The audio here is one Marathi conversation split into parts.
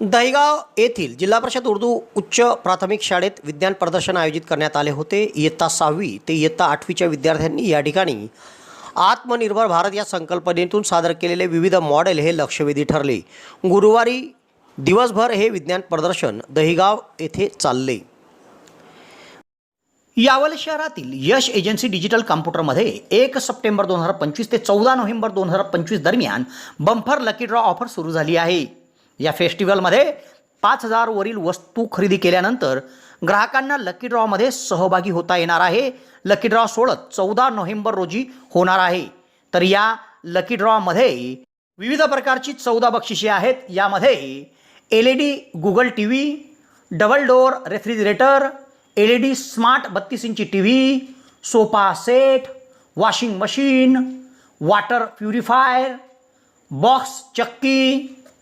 दहिगाव येथील जिल्हा परिषद उर्दू उच्च प्राथमिक शाळेत विज्ञान प्रदर्शन आयोजित करण्यात आले होते. इयत्ता सहावी ते इयत्ता आठवीच्या विद्यार्थ्यांनी या ठिकाणी आत्मनिर्भर भारत या संकल्पनेतून सादर केलेले विविध मॉडेल हे लक्षवेधी ठरले. गुरुवारी दिवसभर हे विज्ञान प्रदर्शन दहिगाव येथे चालले. यावल शहरातील यश एजन्सी डिजिटल कॉम्प्युटरमध्ये एक सप्टेंबर दोन हजार पंचवीस ते चौदा नोव्हेंबर दोन हजार पंचवीस दरम्यान बंफर लकी ड्रॉ ऑफर सुरू झाली आहे. या फेस्टिवलमध्ये पाच हजारवरील वस्तू खरेदी केल्यानंतर ग्राहकांना लकी ड्रॉमध्ये सहभागी होता येणार आहे. लकी ड्रॉ सोडत चौदा नोव्हेंबर रोजी होणार आहे. तर या लकी ड्रॉमध्ये विविध प्रकारची चौदा बक्षिसे आहेत. यामध्ये L E D Google T V double door refrigerator L E D smart बत्तीस इंची T V sofa set washing machine water purifier box चक्की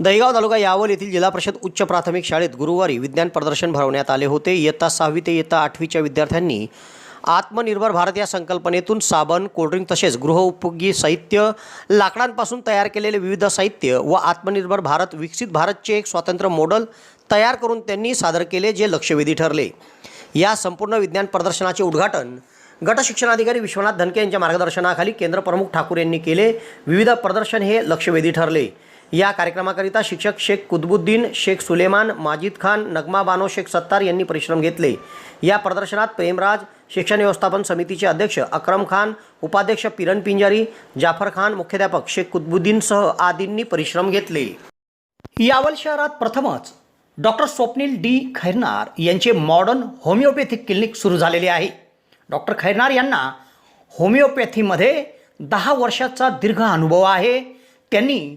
Dahigaon taluka Yawal येथील जिल्हा परिषद उच्च प्राथमिक शाळेत गुरुवारी विज्ञान प्रदर्शन भरवण्यात आले होते. इयत्ता सहावी ते इयत्ता आठवीच्या विद्यार्थ्यांनी आत्मनिर्भर भारत या संकल्पनेतून साबण कोल्ड्रिंक तसेच गृहउपयोगी साहित्य लाकडांपासून तयार केलेले विविध साहित्य व आत्मनिर्भर भारत विकसित भारतचे एक स्वतंत्र मॉडेल तयार करून त्यांनी सादर केले जे लक्षवेधी ठरले. या संपूर्ण विज्ञान प्रदर्शनाचे उद्घाटन गट शिक्षणाधिकारी विश्वनाथ धनके यांच्या मार्गदर्शनाखाली केंद्र प्रमुख ठाकूर यांनी केले. विविध प्रदर्शन हे लक्षवेधी ठरले. या कार्यक्रमाकरिता शिक्षक शेख कुतबुद्दीन शेख सुलेमान माजिद खान नगमा बानो शेख सत्तार यांनी परिश्रम घेतले. या प्रदर्शनात प्रेमराज शिक्षण व्यवस्थापन समितीचे अध्यक्ष अक्रम खान उपाध्यक्ष पिरण पिंजारी जाफर खान मुख्याध्यापक शेख कुतबुद्दीनसह आदींनी परिश्रम घेतले. यावल शहरात प्रथमच डॉक्टर स्वप्नील डी. खैरनार यांचे मॉडर्न होमिओपॅथिक क्लिनिक सुरू झालेले आहे. डॉक्टर खैरनार यांना होमिओपॅथीमध्ये दहा वर्षाचा दीर्घ अनुभव आहे. त्यांनी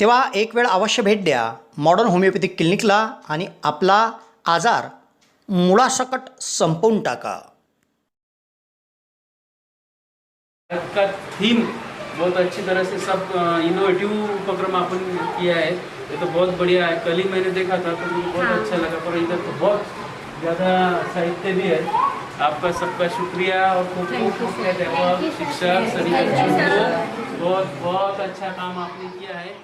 तेव्हा एक वेळ अवश्य भेट द्या. मॉडर्न होमिओपॅथिक क्लिनिकला आणि आपला आजार मुळासकट संपवून टाका. का थीम बहुत अच्छी तरह से सब इनोवेटिव उपक्रम अपन किया है. ये तो बहुत बढ़िया है. कल ही मैंने देखा था तो मुझे बहुत अच्छा लगा. पर इधर तो बहुत ज़्यादा साहित्य भी है. आपका सबका शुक्रिया और खूब खूब शिक्षक सभी बच्चों को बहुत बहुत अच्छा काम आपने किया है.